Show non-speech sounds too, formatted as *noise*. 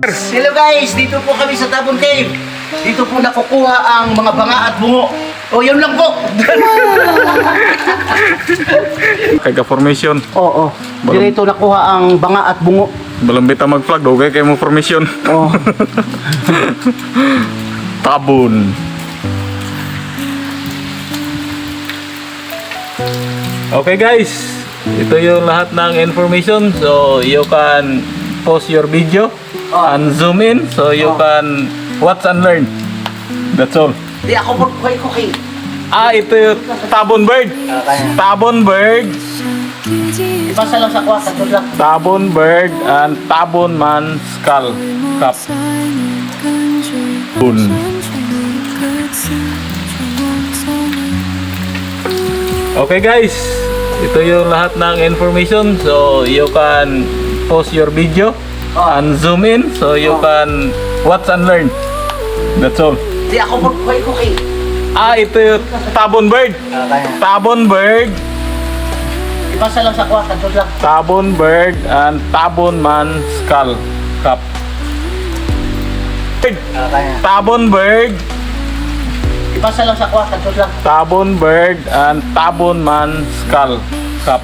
Hello guys, dito po kami sa Tabon Cave. Dito po nakukuha ang mga banga at bungo. O, yun lang po. *laughs* Kay ka formation. Oo, dito nakuha ang banga at bungo. Balambit ang mag-flag, okay kay mo formation. Oo. *laughs* Tabon. Okay guys, ito yung lahat ng information. So you can pause your video and zoom in so you can watch and learn. That's all. Di ako ko kay. Ah, ito yung Tabon bird. Tabon bird, Ipasa lang sa kuha, katod lang. Tabon bird and Tabon man skull cup. Bun. Okay guys, ito yung lahat ng information. So you can pause your video and zoom in so you can watch and learn. That's all. Di ako kay. Ah, ito yung Tabon bird. Tabon bird, Ipasa lang sa kuha, katod lang. Tabon bird and Tabon man skull cup. Bird. Tabon bird, Ipasa lang sa kuha, katod lang. Tabon bird and Tabon man skull cup.